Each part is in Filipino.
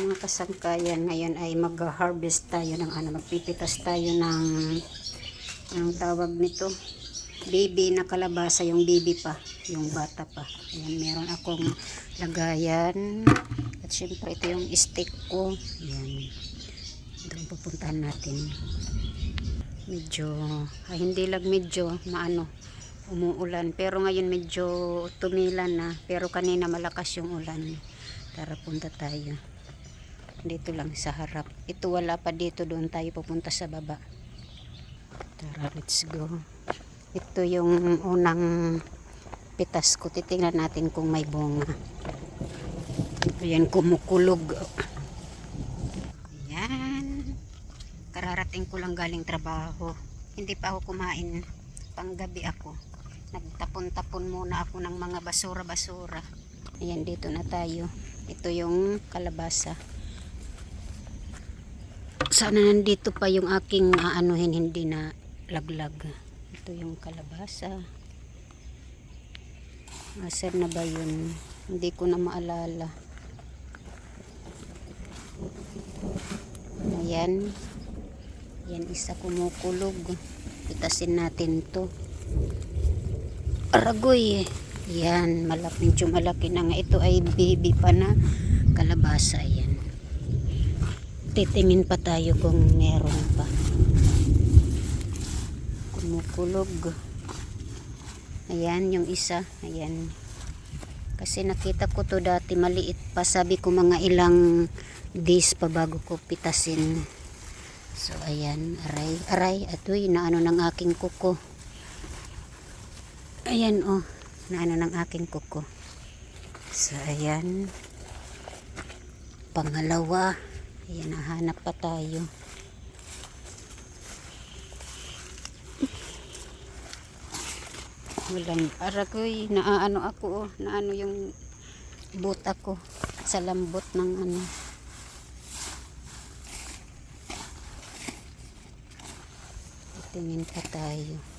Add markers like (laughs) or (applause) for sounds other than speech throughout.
Mga kasangkayan, ngayon ay mag-harvest tayo ng ano, magpipitas tayo ng ang tawag nito baby na kalabasa yung baby pa yung bata pa Ayan, meron akong lagayan at syempre ito yung stick ko Ayan. doon pupuntahan natin medyo ah, hindi lang medyo maano umuulan. Pero ngayon medyo tumilan na. Pero kanina malakas yung ulan. Tara punta tayo. Dito lang sa harap. Ito wala pa dito. Doon tayo pupunta sa baba. Tara let's go. Ito yung unang pitas ko. Titingnan natin kung may bunga. Ayan kumukulog. Ayan. Kararating ko lang galing trabaho. Hindi pa ako kumain. Panggabi ako nagtapon-tapon muna ako ng mga basura-basura. Ayan dito na tayo. Ito yung kalabasa. Sana nandito pa yung aking aanuhin hindi na laglag. Ito yung kalabasa. Asan na ba yun? Hindi ko na maalala. Ayan. Yan isa kumukulog. Itasin natin to aragoy yan malaki medyo malaki na nga. Ito ay baby pa na kalabasa yan. Titingin pa tayo kung meron pa. Kumukulog. Ayan yung isa. Ayan. Kasi nakita ko to dati maliit pa. Sabi ko mga ilang days pa bago ko pitasin. So ayan. Aray aray. Atoy naano ng aking kuko ayan oh. Naano ng aking kuko. So ayan. Pangalawa. Ayan nahanap pa tayo. Walang aragoy naaano ako oh. Naano yung buta ko sa lambot ng ano. Tingin pa tayo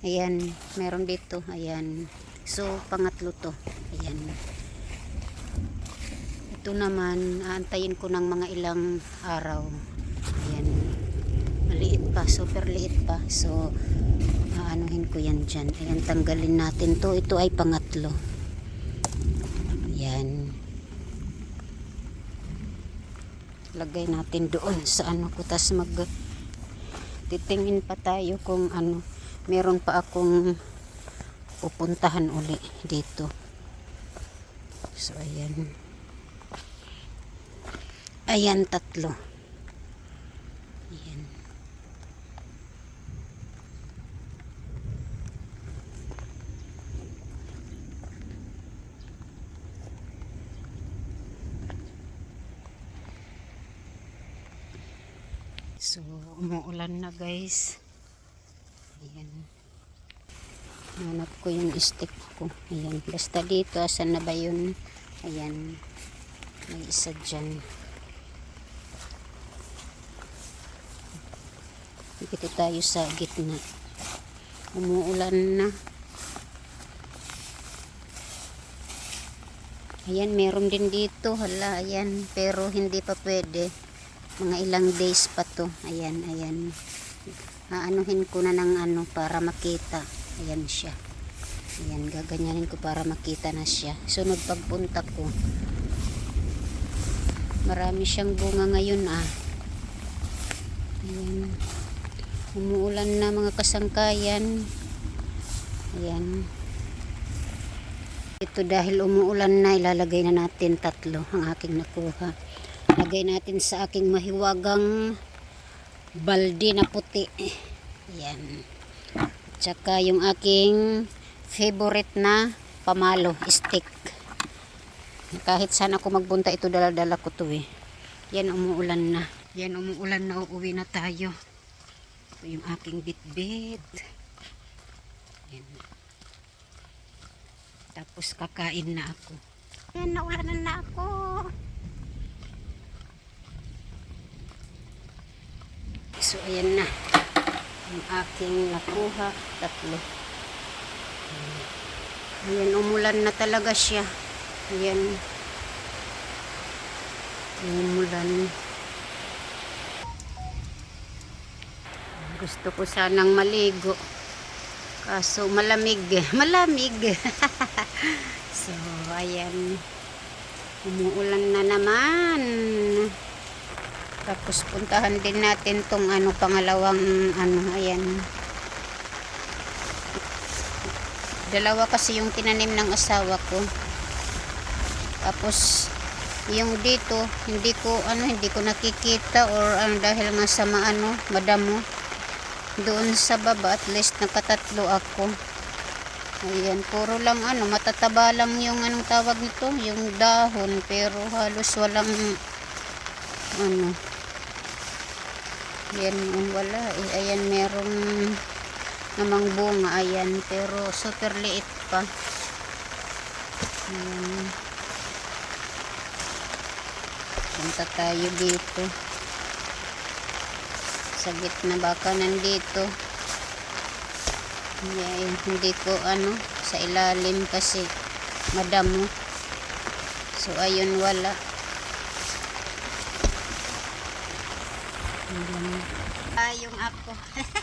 ayan meron dito. Ayan. So pangatlo to. Ayan. Ito naman aantayin ko ng mga ilang araw. Ayan. Maliit pa super liit pa. So aanuhin ko yan dyan. Ayan tanggalin natin to. Ito ay pangatlo. Ayan. Lagay natin doon sa ano ko tas mag titingin pa tayo kung ano meron pa akong pupuntahan uli dito. So ayan. Ayan tatlo. Ayan. So, umuulan na guys. Ayan. Hanap ko yung stick ko. Ayan. Basta dito, asan na ba yun? Ayan. May isa dyan. Dito tayo sa gitna. Umuulan na. Ayan, meron din dito. Hala, ayan. Pero hindi pa pwede mga ilang days pa to ayan ayan aanuhin ko na ng ano para makita. Ayan siya. Ayan gaganyanin ko para makita na siya. Sunod pagpunta ko. Marami siyang bunga ngayon ah. Ayan. Umuulan na mga kasangkayan. Ayan. Ito dahil umuulan na ilalagay na natin tatlo ang aking nakuha. Lagay natin sa aking mahiwagang balde na puti. Yan. Tsaka yung aking favorite na pamalo stick. Kahit saan ako magbunta ito dala-dala ko to eh. Yan umuulan na. Yan umuulan na. Uuwi na tayo. Ito yung aking bitbit. Yan. Tapos kakain na ako. Yan naulanan na ako So, ayan na. Ang aking nakuha, tatlo. Ayan, umulan na talaga siya. Ayan. Umulan. Gusto ko sanang maligo. Kaso malamig. (laughs) Malamig. (laughs) so, ayan. Umuulan na naman. Tapos puntahan din natin tong ano pangalawang ano ayan. Dalawa kasi yung tinanim ng asawa ko. Tapos yung dito hindi ko ano hindi ko nakikita or ano dahil nga sa maano madamo doon sa baba at least nakatatlo ako. Ayan, puro lang ano, matataba lang yung anong tawag nito, yung dahon, pero halos walang ano. Yan, wala eh. Ayan, merong namang bunga, ayan, pero super liit pa. Ayan. Punta tayo dito. Sa gitna baka nandito. Yeah, hindi ko ano sa ilalim kasi madamo. So ayun wala. Ah, yung ako. (laughs)